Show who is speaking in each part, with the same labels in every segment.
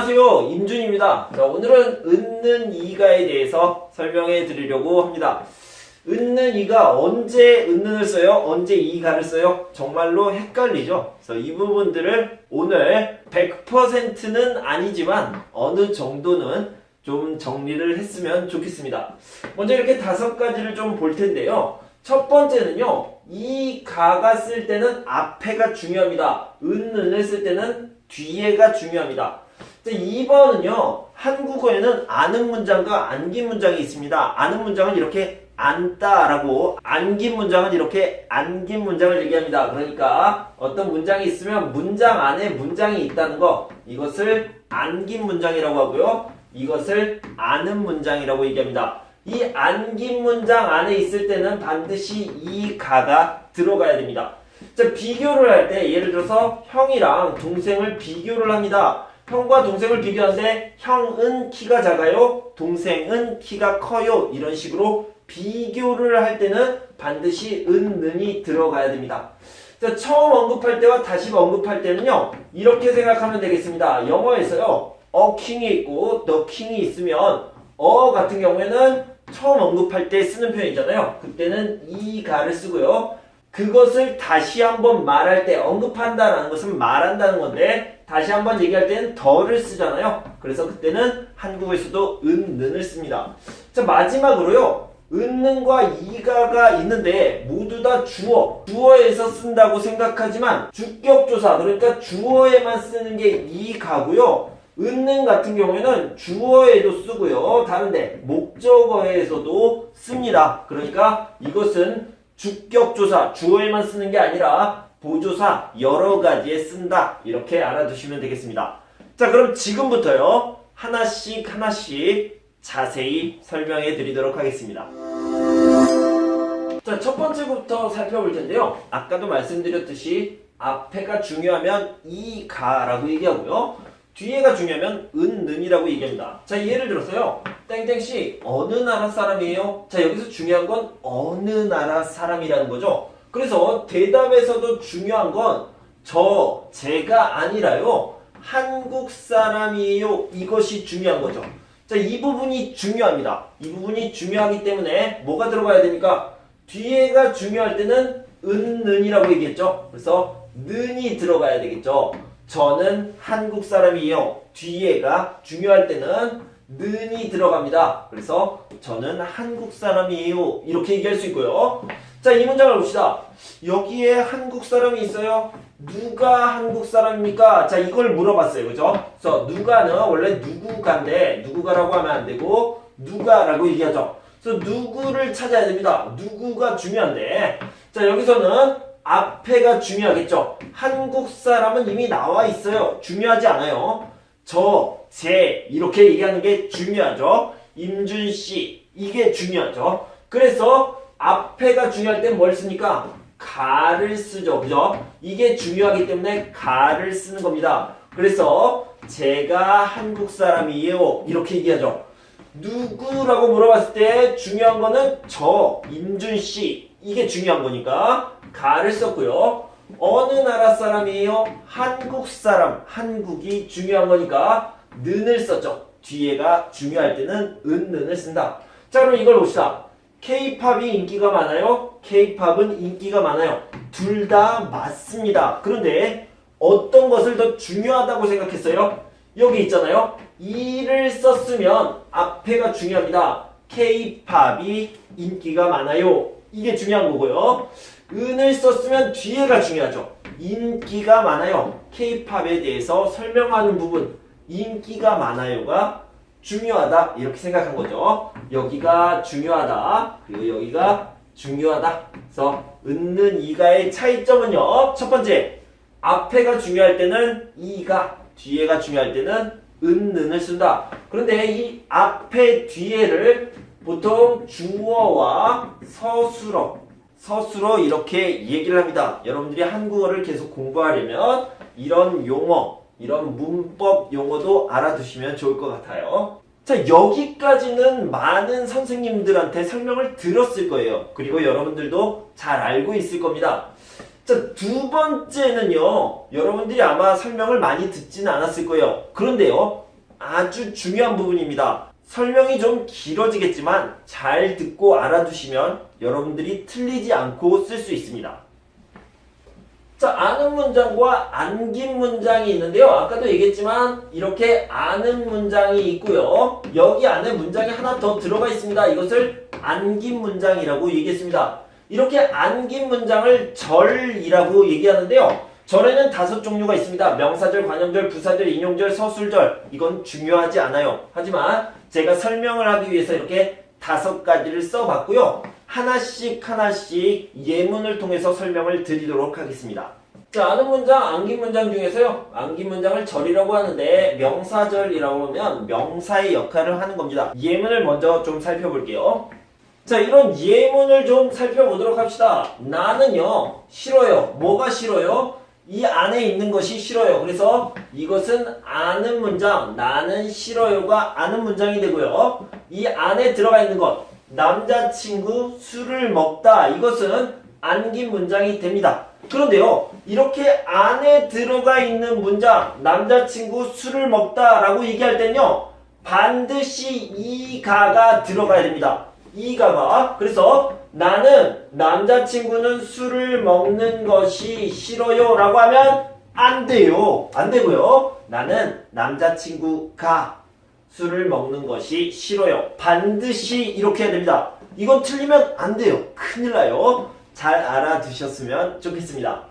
Speaker 1: 안녕하세요. 임준입니다. 자, 오늘은 은는 이가에 대해서 설명해 드리려고 합니다. 은는 이가 언제 은는을 써요? 언제 이가를 써요? 정말로 헷갈리죠? 그래서 이 부분들을 오늘 100%는 아니지만 어느 정도는 좀 정리를 했으면 좋겠습니다. 먼저 이렇게 다섯 가지를 좀 볼 텐데요. 첫 번째는요, 이 가가 쓸 때는 앞에가 중요합니다. 은는을 쓸 때는 뒤에가 중요합니다. 자, 2번은요, 한국어에는 아는 문장과 안긴 문장이 있습니다. 아는 문장은 이렇게 안다라고, 안긴 문장은 이렇게 안긴 문장을 얘기합니다. 그러니까 어떤 문장이 있으면 문장 안에 문장이 있다는 거, 이것을 안긴 문장이라고 하고요. 이것을 아는 문장이라고 얘기합니다. 이 안긴 문장 안에 있을 때는 반드시 이 가가 들어가야 됩니다. 자, 비교를 할 때 예를 들어서 형이랑 동생을 비교를 합니다. 형과 동생을 비교하는데 형은 키가 작아요. 동생은 키가 커요. 이런 식으로 비교를 할 때는 반드시 은, 는이 들어가야 됩니다. 자, 처음 언급할 때와 다시 언급할 때는요. 이렇게 생각하면 되겠습니다. 영어에서요. 어 킹이 있고 더 킹이 있으면 어 같은 경우에는 처음 언급할 때 쓰는 표현이잖아요. 그때는 이 가를 쓰고요. 그것을 다시 한번 말할 때 언급한다라는 것은 말한다는 건데 다시 한번 얘기할 때는 더를 쓰잖아요. 그래서 그때는 한국에서도 은, 는을 씁니다. 자 마지막으로요. 은는과 이가가 있는데 모두 다 주어, 주어에서 쓴다고 생각하지만 주격조사 그러니까 주어에만 쓰는 게 이가고요. 은는 같은 경우에는 주어에도 쓰고요. 다른데 목적어에서도 씁니다. 그러니까 이것은 주격조사 주어에만 쓰는 게 아니라 보조사 여러 가지에 쓴다. 이렇게 알아두시면 되겠습니다. 자, 그럼 지금부터요. 하나씩 하나씩 자세히 설명해 드리도록 하겠습니다. 자, 첫 번째부터 살펴볼 텐데요. 아까도 말씀드렸듯이 앞에가 중요하면 이 가라고 얘기하고요. 뒤에가 중요하면 은, 는이라고 얘기합니다. 자, 예를 들어서요. 땡땡씨, 어느 나라 사람이에요? 자, 여기서 중요한 건 어느 나라 사람이라는 거죠. 그래서 대답에서도 중요한 건 저, 제가 아니라요. 한국 사람이에요. 이것이 중요한 거죠. 자, 이 부분이 중요합니다. 이 부분이 중요하기 때문에 뭐가 들어가야 됩니까? 뒤에가 중요할 때는 은, 는이라고 얘기했죠. 그래서 는이 들어가야 되겠죠. 저는 한국 사람이에요. 뒤에가 중요할 때는 는이 들어갑니다. 그래서 저는 한국 사람이에요. 이렇게 얘기할 수 있고요. 자, 이 문장을 봅시다. 여기에 한국 사람이 있어요. 누가 한국 사람입니까? 자, 이걸 물어봤어요. 그죠? 그래서 누가는 원래 누구가인데 누구가라고 하면 안 되고 누가라고 얘기하죠. 그래서 누구를 찾아야 됩니다. 누구가 중요한데. 자, 여기서는 앞에가 중요하겠죠. 한국 사람은 이미 나와 있어요. 중요하지 않아요. 저, 제 이렇게 얘기하는 게 중요하죠. 임준 씨 이게 중요하죠. 그래서 앞에가 중요할 땐뭘 쓰니까 가를 쓰죠. 그죠? 이게 중요하기 때문에 가를 쓰는 겁니다. 그래서 제가 한국 사람이에요. 이렇게 얘기하죠. 누구라고 물어봤을 때 중요한 거는 저 임준 씨 이게 중요한 거니까 가를 썼고요. 어느 나라 사람이에요? 한국 사람. 한국이 중요한 거니까 는을 썼죠. 뒤에가 중요할 때는 은, 는을 쓴다. 자, 그럼 이걸 봅시다. K-팝이 인기가 많아요? K-팝은 인기가 많아요. 둘 다 맞습니다. 그런데 어떤 것을 더 중요하다고 생각했어요? 여기 있잖아요. 이를 썼으면 앞에가 중요합니다. K-팝이 인기가 많아요. 이게 중요한 거고요. 은을 썼으면 뒤에가 중요하죠. 인기가 많아요. K-팝에 대해서 설명하는 부분, 인기가 많아요가 중요하다 이렇게 생각한 거죠. 여기가 중요하다. 그리고 여기가 중요하다. 그래서 은는 이가의 차이점은요. 첫 번째, 앞에가 중요할 때는 이가, 뒤에가 중요할 때는 은는을 쓴다. 그런데 이 앞에 뒤에를 보통 주어와 서술어, 서술어 이렇게 얘기를 합니다. 여러분들이 한국어를 계속 공부하려면 이런 용어, 이런 문법 용어도 알아두시면 좋을 것 같아요. 자, 여기까지는 많은 선생님들한테 설명을 들었을 거예요. 그리고 여러분들도 잘 알고 있을 겁니다. 자, 두 번째는요, 여러분들이 아마 설명을 많이 듣지는 않았을 거예요. 그런데요, 아주 중요한 부분입니다. 설명이 좀 길어지겠지만 잘 듣고 알아두시면 여러분들이 틀리지 않고 쓸 수 있습니다. 자, 아는 문장과 안긴 문장이 있는데요. 아까도 얘기했지만 이렇게 아는 문장이 있고요. 여기 안에 문장이 하나 더 들어가 있습니다. 이것을 안긴 문장이라고 얘기했습니다. 이렇게 안긴 문장을 절이라고 얘기하는데요. 절에는 다섯 종류가 있습니다. 명사절, 관형절, 부사절, 인용절, 서술절. 이건 중요하지 않아요. 하지만 제가 설명을 하기 위해서 이렇게 다섯 가지를 써봤고요. 하나씩 하나씩 예문을 통해서 설명을 드리도록 하겠습니다. 자, 아는 문장, 안긴 문장 중에서요. 안긴 문장을 절이라고 하는데 명사절이라고 하면 명사의 역할을 하는 겁니다. 예문을 먼저 좀 살펴볼게요. 자, 이런 예문을 좀 살펴보도록 합시다. 나는요, 싫어요. 뭐가 싫어요? 이 안에 있는 것이 싫어요. 그래서 이것은 아는 문장, 나는 싫어요가 아는 문장이 되고요. 이 안에 들어가 있는 것, 남자친구 술을 먹다. 이것은 안긴 문장이 됩니다. 그런데요, 이렇게 안에 들어가 있는 문장, 남자친구 술을 먹다 라고 얘기할 때는요, 반드시 이 가가 들어가야 됩니다. 이 가가. 그래서 나는 남자친구는 술을 먹는 것이 싫어요 라고 하면 안 돼요. 안 되고요. 나는 남자친구가 술을 먹는 것이 싫어요. 반드시 이렇게 해야 됩니다. 이건 틀리면 안 돼요. 큰일 나요. 잘 알아두셨으면 좋겠습니다.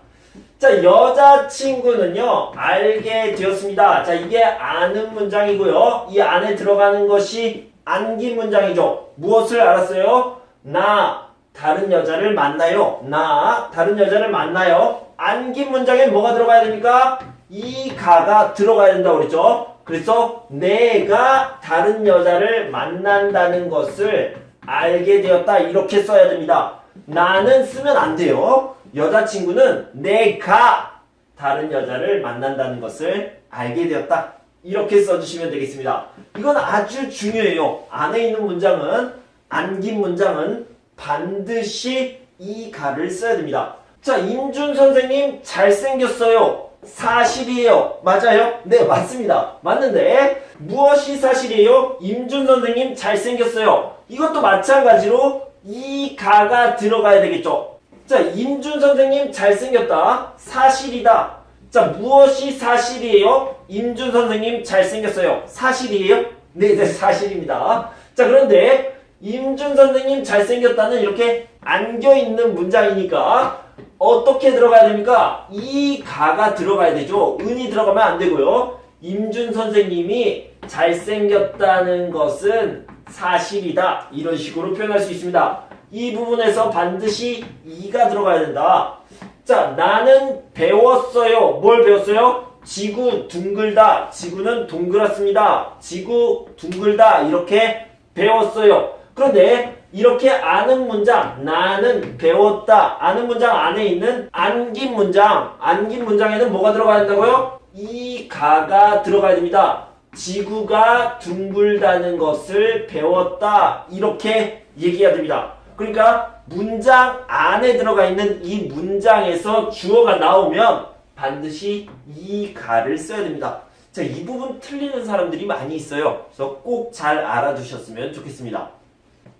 Speaker 1: 자, 여자친구는요, 알게 되었습니다. 자, 이게 아는 문장이고요. 이 안에 들어가는 것이 안긴 문장이죠. 무엇을 알았어요? 나, 다른 여자를 만나요. 나, 다른 여자를 만나요. 안긴 문장에 뭐가 들어가야 됩니까? 이 가가 들어가야 된다고 그랬죠. 그래서 내가 다른 여자를 만난다는 것을 알게 되었다. 이렇게 써야 됩니다. 나는 쓰면 안 돼요. 여자친구는 내가 다른 여자를 만난다는 것을 알게 되었다. 이렇게 써주시면 되겠습니다. 이건 아주 중요해요. 안에 있는 문장은, 안긴 문장은 반드시 이 가를 써야 됩니다. 자, 임준 선생님 잘생겼어요. 사실이에요. 맞아요? 네, 맞습니다. 맞는데, 무엇이 사실이에요? 임준 선생님 잘생겼어요. 이것도 마찬가지로 이 가가 들어가야 되겠죠. 자, 임준 선생님 잘생겼다. 사실이다. 자, 무엇이 사실이에요? 임준 선생님 잘생겼어요. 사실이에요? 네, 네, 사실입니다. 자, 그런데 임준 선생님 잘생겼다는 이렇게 안겨있는 문장이니까 어떻게 들어가야 됩니까? 이 가가 들어가야 되죠. 은이 들어가면 안 되고요. 임준 선생님이 잘생겼다는 것은 사실이다. 이런 식으로 표현할 수 있습니다. 이 부분에서 반드시 이가 들어가야 된다. 자, 나는 배웠어요. 뭘 배웠어요? 지구 둥글다. 지구는 동그랗습니다. 지구 둥글다. 이렇게 배웠어요. 그런데 이렇게 아는 문장, 나는 배웠다. 아는 문장 안에 있는 안긴 문장, 안긴 문장에는 뭐가 들어가야 된다고요? 이 가가 들어가야 됩니다. 지구가 둥글다는 것을 배웠다. 이렇게 얘기해야 됩니다. 그러니까 문장 안에 들어가 있는 이 문장에서 주어가 나오면 반드시 이 가를 써야 됩니다. 자, 이 부분 틀리는 사람들이 많이 있어요. 그래서 꼭 잘 알아두셨으면 좋겠습니다.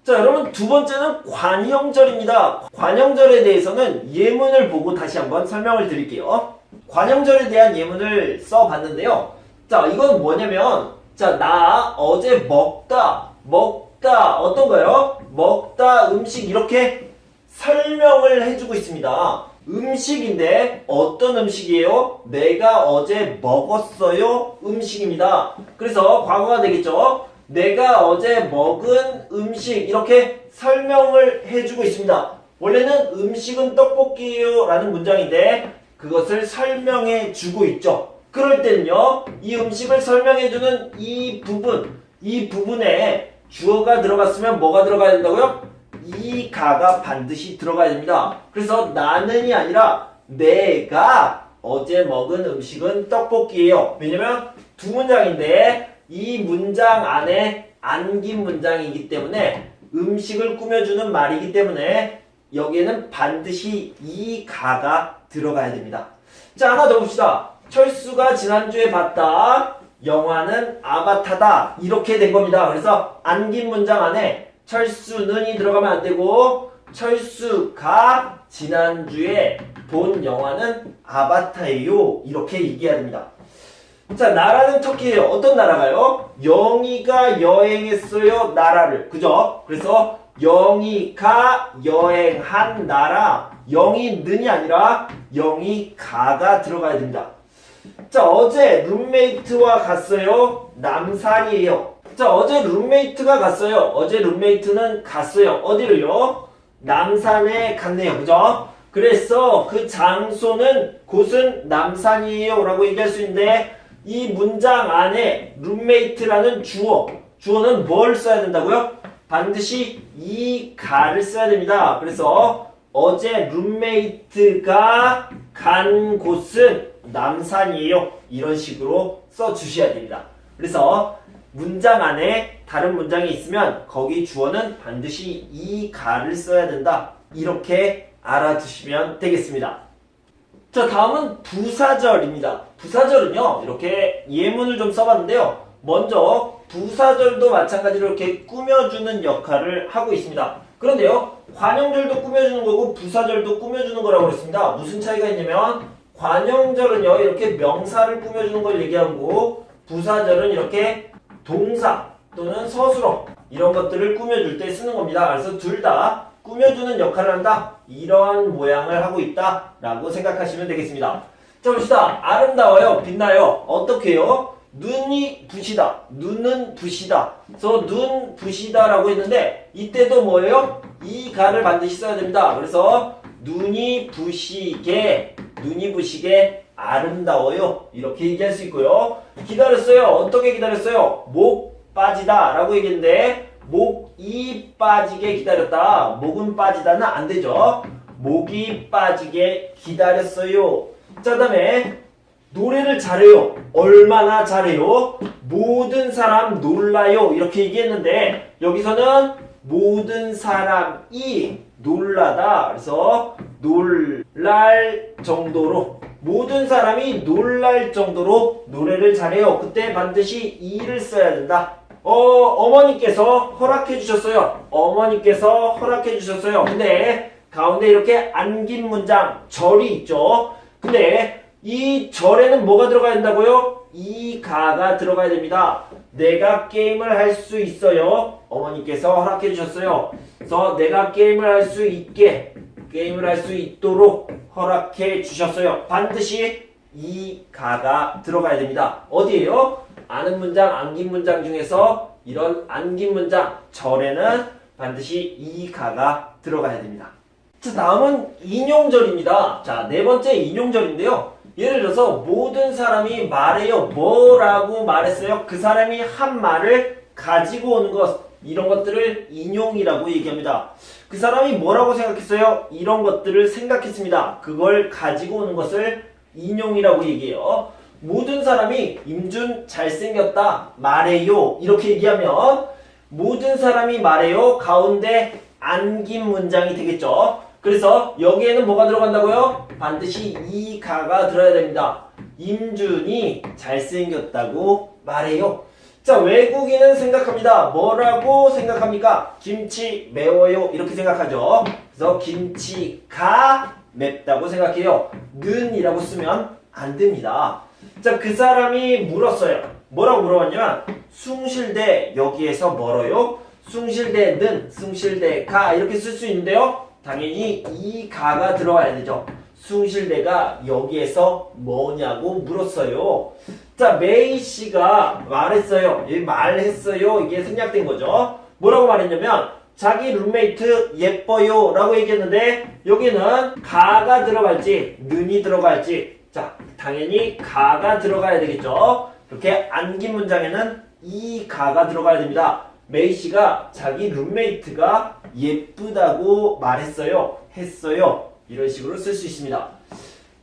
Speaker 1: 자, 여러분 두 번째는 관형절입니다. 관형절에 대해서는 예문을 보고 다시 한번 설명을 드릴게요. 관형절에 대한 예문을 써봤는데요. 자, 이건 뭐냐면, 자, 나 어제 먹다, 먹다, 어떤가요? 먹다, 음식, 이렇게 설명을 해주고 있습니다. 음식인데, 어떤 음식이에요? 내가 어제 먹었어요? 음식입니다. 그래서 과거가 되겠죠? 내가 어제 먹은 음식, 이렇게 설명을 해주고 있습니다. 원래는 음식은 떡볶이에요 라는 문장인데, 그것을 설명해 주고 있죠. 그럴 때는요, 이 음식을 설명해 주는 이 부분, 이 부분에 주어가 들어갔으면 뭐가 들어가야 된다고요? 이 가가 반드시 들어가야 됩니다. 그래서 나는이 아니라 내가 어제 먹은 음식은 떡볶이에요. 왜냐면 두 문장인데 이 문장 안에 안긴 문장이기 때문에 음식을 꾸며주는 말이기 때문에 여기에는 반드시 이 가가 들어가야 됩니다. 자, 하나 더 봅시다. 철수가 지난주에 봤다. 영화는 아바타다. 이렇게 된 겁니다. 그래서 안긴 문장 안에 철수는이 들어가면 안 되고 철수가 지난주에 본 영화는 아바타예요. 이렇게 얘기해야 됩니다. 자, 나라는 터키예요. 어떤 나라가요? 영희가 여행했어요. 나라를. 그죠? 그래서 영희가 여행한 나라. 영희는이 아니라 영희가가 들어가야 됩니다. 자, 어제 룸메이트와 갔어요. 남산이에요. 자, 어제 룸메이트가 갔어요. 어제 룸메이트는 갔어요. 어디로요? 남산에 갔네요. 그죠? 그래서 그 장소는 곳은 남산이에요. 라고 얘기할 수 있는데 이 문장 안에 룸메이트라는 주어. 주어는 뭘 써야 된다고요? 반드시 이 가를 써야 됩니다. 그래서 어제 룸메이트가 간 곳은 남산이에요. 이런 식으로 써 주셔야 됩니다. 그래서 문장 안에 다른 문장이 있으면 거기 주어는 반드시 이 가를 써야 된다. 이렇게 알아두시면 되겠습니다. 자, 다음은 부사절입니다. 부사절은요, 이렇게 예문을 좀 써봤는데요. 먼저, 부사절도 마찬가지로 이렇게 꾸며주는 역할을 하고 있습니다. 그런데요, 관용절도 꾸며주는 거고, 부사절도 꾸며주는 거라고 그랬습니다. 무슨 차이가 있냐면, 관용절은요, 이렇게 명사를 꾸며주는 걸 얘기하고, 부사절은 이렇게 동사 또는 서술어, 이런 것들을 꾸며줄 때 쓰는 겁니다. 그래서 둘 다 꾸며주는 역할을 한다. 이러한 모양을 하고 있다. 라고 생각하시면 되겠습니다. 자, 봅시다. 아름다워요. 빛나요. 어떻게요? 눈이 부시다. 눈은 부시다. 그래서 눈 부시다라고 했는데 이때도 뭐예요? 이 가를 반드시 써야 됩니다. 그래서 눈이 부시게 눈이 부시게 아름다워요. 이렇게 얘기할 수 있고요. 기다렸어요. 어떻게 기다렸어요? 목 빠지다 라고 얘기했는데 목이 빠지게 기다렸다. 목은 빠지다는 안 되죠. 목이 빠지게 기다렸어요. 자, 그 다음에 노래를 잘해요. 얼마나 잘해요? 모든 사람 놀라요. 이렇게 얘기했는데 여기서는 모든 사람이 놀라다. 그래서 놀랄 정도로 모든 사람이 놀랄 정도로 노래를 잘해요. 그때 반드시 이를 써야 된다. 어, 어머니께서 허락해 주셨어요. 어머니께서 허락해 주셨어요. 근데 가운데 이렇게 안긴 문장 절이 있죠. 근데 이 절에는 뭐가 들어가야 된다고요? 이 가가 들어가야 됩니다. 내가 게임을 할 수 있어요. 어머니께서 허락해 주셨어요. 그래서 내가 게임을 할 수 있게 게임을 할 수 있도록 허락해 주셨어요. 반드시 이 가가 들어가야 됩니다. 어디에요? 아는 문장, 안긴 문장 중에서 이런 안긴 문장 절에는 반드시 이 가가 들어가야 됩니다. 자, 다음은 인용절입니다. 자, 네 번째 인용절인데요. 예를 들어서 모든 사람이 말해요. 뭐라고 말했어요? 그 사람이 한 말을 가지고 오는 것, 이런 것들을 인용이라고 얘기합니다. 그 사람이 뭐라고 생각했어요? 이런 것들을 생각했습니다. 그걸 가지고 오는 것을 인용이라고 얘기해요. 모든 사람이 임준 잘생겼다 말해요. 이렇게 얘기하면 모든 사람이 말해요. 가운데 안긴 문장이 되겠죠. 그래서 여기에는 뭐가 들어간다고요? 반드시 이 가가 들어야 됩니다. 임준이 잘생겼다고 말해요. 자, 외국인은 생각합니다. 뭐라고 생각합니까? 김치 매워요. 이렇게 생각하죠. 그래서 김치가 맵다고 생각해요. 는이라고 쓰면 안 됩니다. 자, 그 사람이 물었어요. 뭐라고 물어봤냐면, 숭실대 여기에서 멀어요? 숭실대는, 숭실대가 이렇게 쓸 수 있는데요. 당연히 이 가가 들어가야 되죠. 숭실대가 여기에서 뭐냐고 물었어요. 자, 메이 씨가 말했어요. 이 말했어요. 이게 생략된 거죠. 뭐라고 말했냐면, 자기 룸메이트 예뻐요. 라고 얘기했는데, 여기는 가가 들어갈지, 는이 들어갈지, 자, 당연히 가가 들어가야 되겠죠. 이렇게 안긴 문장에는 이 가가 들어가야 됩니다. 메이 씨가 자기 룸메이트가 예쁘다고 말했어요. 했어요. 이런 식으로 쓸 수 있습니다.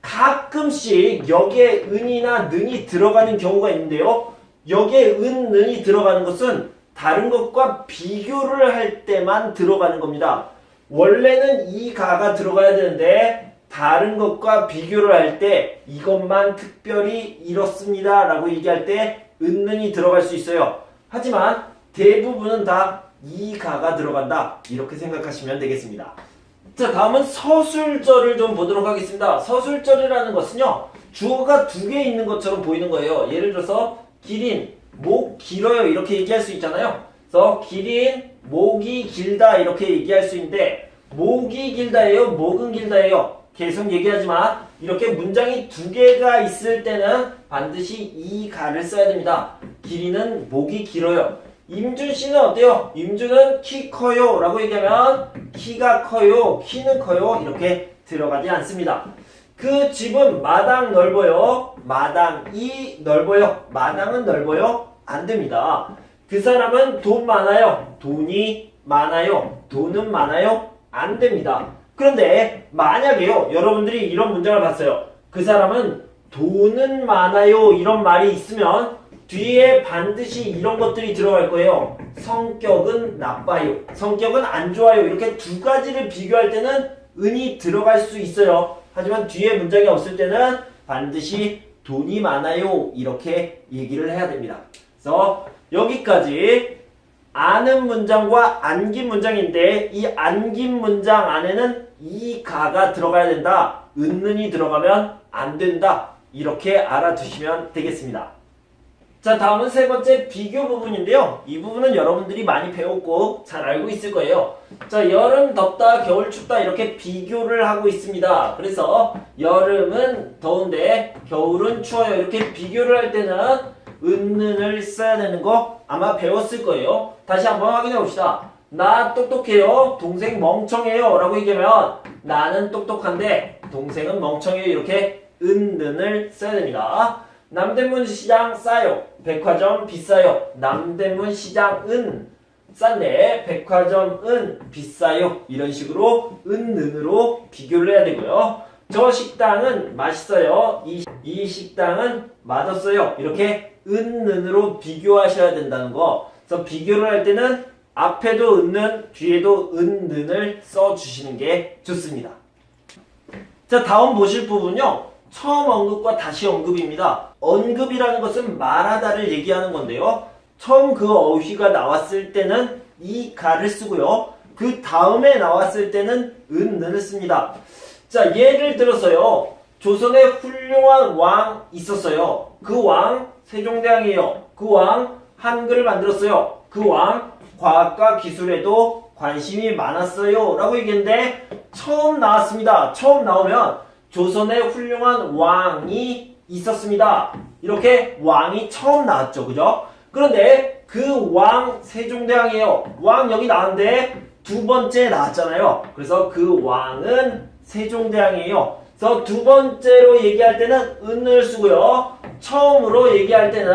Speaker 1: 가끔씩 여기에 은이나 는이 들어가는 경우가 있는데요. 여기에 은, 는이 들어가는 것은 다른 것과 비교를 할 때만 들어가는 겁니다. 원래는 이 가가 들어가야 되는데 다른 것과 비교를 할 때 이것만 특별히 이렇습니다 라고 얘기할 때 은는이 들어갈 수 있어요. 하지만 대부분은 다 이 가가 들어간다. 이렇게 생각하시면 되겠습니다. 자, 다음은 서술절을 좀 보도록 하겠습니다. 서술절이라는 것은요, 주어가 두 개 있는 것처럼 보이는 거예요. 예를 들어서, 기린, 목 길어요. 이렇게 얘기할 수 있잖아요. 그래서, 기린, 목이 길다. 이렇게 얘기할 수 있는데, 목이 길다예요? 목은 길다예요? 계속 얘기하지만, 이렇게 문장이 두 개가 있을 때는 반드시 이 가를 써야 됩니다. 길이는 목이 길어요. 임준 씨는 어때요? 임준은 키 커요 라고 얘기하면 키가 커요, 키는 커요 이렇게 들어가지 않습니다. 그 집은 마당 넓어요. 마당이 넓어요. 마당은 넓어요. 안 됩니다. 그 사람은 돈 많아요. 돈이 많아요. 돈은 많아요. 안 됩니다. 그런데 만약에요. 여러분들이 이런 문장을 봤어요. 그 사람은 돈은 많아요. 이런 말이 있으면 뒤에 반드시 이런 것들이 들어갈 거예요. 성격은 나빠요. 성격은 안 좋아요. 이렇게 두 가지를 비교할 때는 은이 들어갈 수 있어요. 하지만 뒤에 문장이 없을 때는 반드시 돈이 많아요. 이렇게 얘기를 해야 됩니다. 그래서 여기까지 아는 문장과 안긴 문장인데 이 안긴 문장 안에는 이 가가 들어가야 된다. 은는이 들어가면 안 된다. 이렇게 알아두시면 되겠습니다. 자, 다음은 세 번째 비교 부분인데요. 이 부분은 여러분들이 많이 배웠고 잘 알고 있을 거예요. 자, 여름 덥다, 겨울 춥다 이렇게 비교를 하고 있습니다. 그래서 여름은 더운데 겨울은 추워요. 이렇게 비교를 할 때는 은는을 써야 되는 거 아마 배웠을 거예요. 다시 한번 확인해 봅시다. 나 똑똑해요. 동생 멍청해요. 라고 얘기하면 나는 똑똑한데 동생은 멍청해요. 이렇게 은는을 써야 됩니다. 남대문 시장 싸요. 백화점 비싸요. 남대문 시장은 싼데 백화점은 비싸요. 이런 식으로 은 는으로 비교를 해야 되고요. 저 식당은 맛있어요. 이, 이 식당은 맛없어요. 이렇게 은 는으로 비교하셔야 된다는 거. 그래서 비교를 할 때는 앞에도 은는, 뒤에도 은 는을 써주시는 게 좋습니다. 자, 다음 보실 부분요. 처음 언급과 다시 언급입니다. 언급이라는 것은 말하다를 얘기하는 건데요. 처음 그 어휘가 나왔을 때는 이 가를 쓰고요. 그 다음에 나왔을 때는 은는을 씁니다. 자, 예를 들어서요. 조선에 훌륭한 왕 있었어요. 그 왕 세종대왕이에요. 그 왕 한글을 만들었어요. 그 왕 과학과 기술에도 관심이 많았어요. 라고 얘기했는데 처음 나왔습니다. 처음 나오면 조선에 훌륭한 왕이 있었습니다. 이렇게 왕이 처음 나왔죠. 그죠? 그런데 그 왕 세종대왕이에요. 왕 여기 나왔는데 두 번째 나왔잖아요. 그래서 그 왕은 세종대왕이에요. 그래서 두 번째로 얘기할 때는 은을 쓰고요. 처음으로 얘기할 때는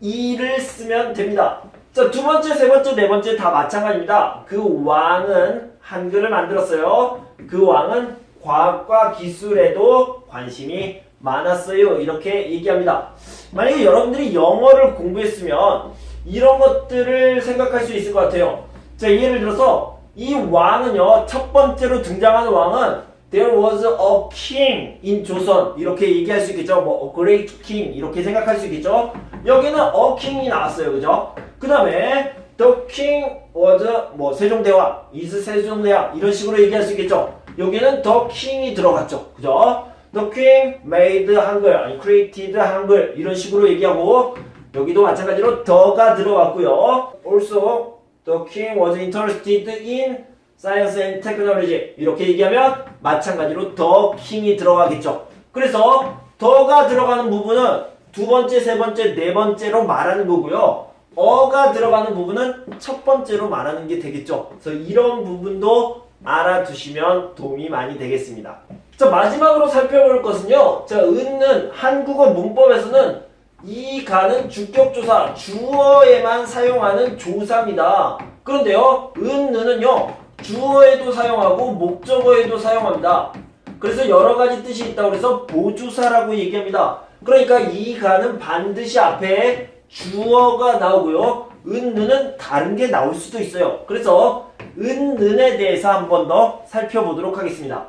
Speaker 1: 이를 쓰면 됩니다. 자, 두 번째, 세 번째, 네 번째 다 마찬가지입니다. 그 왕은 한글을 만들었어요. 그 왕은 과학과 기술에도 관심이 많았어요. 이렇게 얘기합니다. 만약에 여러분들이 영어를 공부했으면 이런 것들을 생각할 수 있을 것 같아요. 자, 예를 들어서 이 왕은요, 첫 번째로 등장하는 왕은 There was a king in 조선 이렇게 얘기할 수 있겠죠. 뭐 a great king 이렇게 생각할 수 있겠죠. 여기는 a king이 나왔어요, 그죠? 그 다음에 the king was 뭐 세종대왕, is 세종대왕 이런 식으로 얘기할 수 있겠죠. 여기는 the king이 들어갔죠, 그죠? King made 한글, 아니 created 한글 이런 식으로 얘기하고 여기도 마찬가지로 the가 들어갔고요. Also the king was interested in science and technology 이렇게 얘기하면 마찬가지로 더 킹이 들어가겠죠. 그래서 더가 들어가는 부분은 두 번째, 세 번째, 네 번째로 말하는 거고요. 어가 들어가는 부분은 첫 번째로 말하는 게 되겠죠. 그래서 이런 부분도 알아두시면 도움이 많이 되겠습니다. 자, 마지막으로 살펴볼 것은요. 자, 은는 한국어 문법에서는 이 가는 주격조사, 주어에만 사용하는 조사입니다. 그런데요, 은 는은요, 주어에도 사용하고 목적어에도 사용합니다. 그래서 여러 가지 뜻이 있다고 해서 보조사라고 얘기합니다. 그러니까 이 가는 반드시 앞에 주어가 나오고요. 은는은 다른 게 나올 수도 있어요. 그래서 은는에 대해서 한 번 더 살펴보도록 하겠습니다.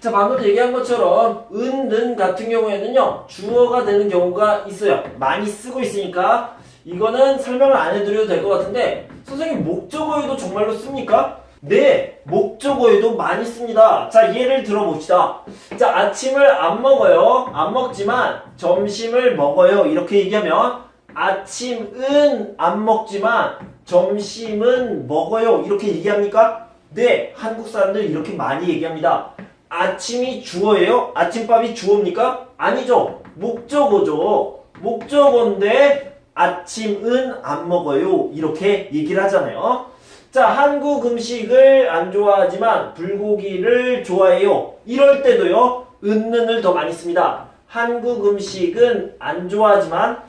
Speaker 1: 자, 방금 얘기한 것처럼 은, 는 같은 경우에는요, 주어가 되는 경우가 있어요. 많이 쓰고 있으니까 이거는 설명을 안 해드려도 될 것 같은데 선생님 목적어에도 정말로 씁니까? 네, 목적어에도 많이 씁니다. 자, 예를 들어봅시다. 자, 아침을 안 먹어요. 안 먹지만 점심을 먹어요. 이렇게 얘기하면 아침은 안 먹지만 점심은 먹어요. 이렇게 얘기합니까? 네, 한국 사람들 이렇게 많이 얘기합니다. 아침이 주어예요? 아침밥이 주어입니까? 아니죠. 목적어죠. 목적어인데 아침은 안 먹어요. 이렇게 얘기를 하잖아요. 자, 한국 음식을 안 좋아하지만 불고기를 좋아해요. 이럴 때도요. 은는을 더 많이 씁니다. 한국 음식은 안 좋아하지만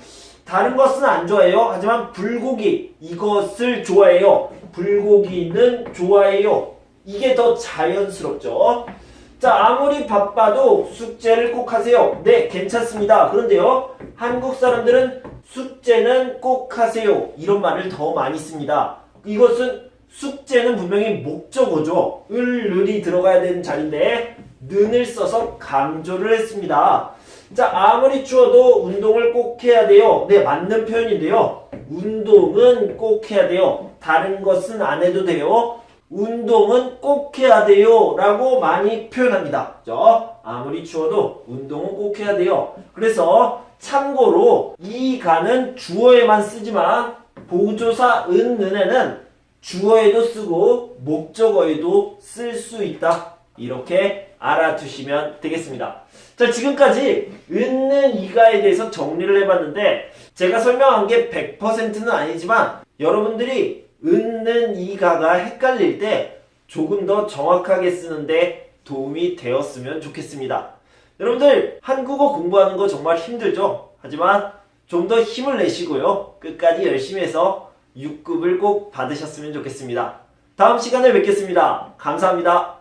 Speaker 1: 다른 것은 안 좋아해요. 하지만 불고기 이것을 좋아해요. 불고기는 좋아해요. 이게 더 자연스럽죠. 자, 아무리 바빠도 숙제를 꼭 하세요. 네, 괜찮습니다. 그런데요, 한국 사람들은 숙제는 꼭 하세요. 이런 말을 더 많이 씁니다. 이것은 숙제는 분명히 목적어죠. 을, 을이 들어가야 되는 자리인데, 는을 써서 강조를 했습니다. 자, 아무리 추워도 운동을 꼭 해야 돼요. 네, 맞는 표현인데요. 운동은 꼭 해야 돼요. 다른 것은 안 해도 돼요. 운동은 꼭 해야 돼요. 라고 많이 표현합니다. 그죠? 아무리 추워도 운동은 꼭 해야 돼요. 그래서 참고로 이 가는 주어에만 쓰지만 보조사 은, 는에는 주어에도 쓰고 목적어에도 쓸 수 있다. 이렇게 알아두시면 되겠습니다. 자, 지금까지 은는 이가에 대해서 정리를 해봤는데 제가 설명한 게 100%는 아니지만 여러분들이 은는 이가가 헷갈릴 때 조금 더 정확하게 쓰는데 도움이 되었으면 좋겠습니다. 여러분들 한국어 공부하는 거 정말 힘들죠? 하지만 좀 더 힘을 내시고요. 끝까지 열심히 해서 6급을 꼭 받으셨으면 좋겠습니다. 다음 시간에 뵙겠습니다. 감사합니다.